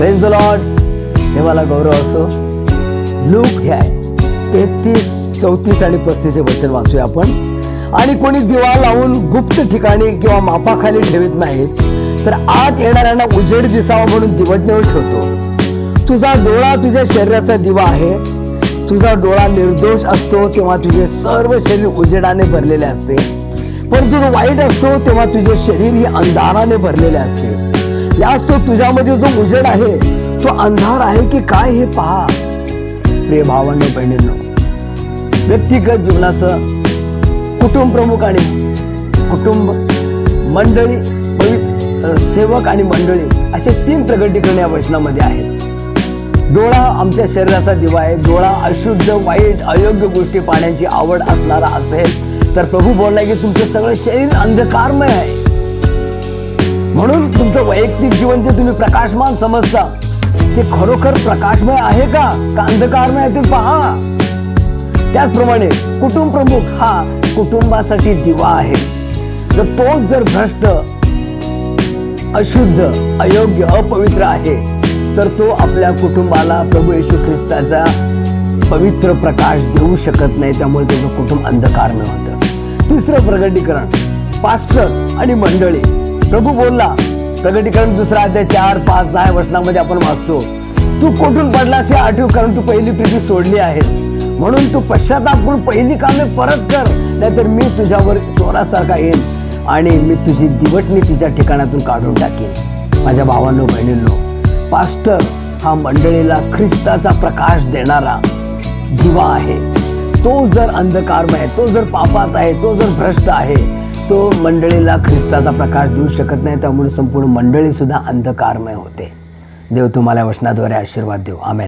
Press the Lord देवाला गौरव असो. Look हे तेहतीस चौतीस आणि पस्तीस हे वचन वाचूया आपण. आणि कोणी दिवा लावून गुप्त ठिकाणी किंवा मापाखाली ठेवत नाहीत तर आत येणाऱ्यांना उजेड दिसावा म्हणून दिवटनेवर ठेवतो. तुझा डोळा तुझ्या शरीराचा दिवा आहे. तुझा डोळा निर्दोष असतो तेव्हा तुझे सर्व शरीर उजेडाने भरलेले असते. परंतु तो वाईट असतो तेव्हा तुझे शरीर ही अंधाराने भरलेले असते. यास तो तुझ्यामध्ये जो उजेड आहे तो अंधार आहे की काय हे पहा. प्रिय भावांनो बहिणींनो व्यक्तिगत जीवनाचं कुटुंब प्रमुख आणि कुटुंब मंडळी पवित्र सेवक आणि मंडळी असे तीन प्रगटीकरण या वचनामध्ये आहेत. डोळा आमच्या शरीराचा दिवा आहे. डोळा अशुद्ध वाईट अयोग्य गोष्टी पाहण्याची आवड असणारा असेल तर प्रभू बोललाय की तुमचं सगळं शरीर अंधकारमय आहे. म्हणून तुमचं वैयक्तिक जीवन जे तुम्ही प्रकाशमान समजता ते खरोखर प्रकाशमय आहे का? का अंधकारमय ते पहा. त्याचप्रमाणे कुटुंब प्रमुख हा कुटुंबासाठी दिवा आहे. तर तोच जर भ्रष्ट अशुद्ध अयोग्य अपवित्र आहे तर तो आपल्या कुटुंबाला प्रभू येशू ख्रिस्ताचा पवित्र प्रकाश देऊ शकत नाही. त्यामुळे त्याचं कुटुंब अंधकारमय होतं. तिसरं प्रगटीकरण पास्टर आणि मंडळी. प्रभू बोलला प्रगटीकरण दुसरा अध्याय चार पाच सहा वचनामध्ये आपण वाचतो. तू कुठून पडलास हे आठव कारण तू पहिली प्रीती सोडली आहेस. म्हणून तू पश्चाताप करून पहिली कामे परत कर नाहीतर मी तुझ्यावर चोरासारखा येईन आणि मी तुझी दिवटणी तिच्या ठिकाणातून काढून टाकेन. माझ्या भावांनो बहिणींनो पास्टर हा मंडळीला ख्रिस्ताचा प्रकाश देणारा दिवा आहे. तो जर अंधकारमय आहे तो जर पापात आहे तो जर भ्रष्ट आहे तो मंडळीला ख्रिस्ताचा प्रकाश देऊ शकत नाही त्यामुळे संपूर्ण मंडळी सुद्धा अंधकारमय होते. देव तुम्हाला वचनाद्वारे आशीर्वाद देऊ. आमेन.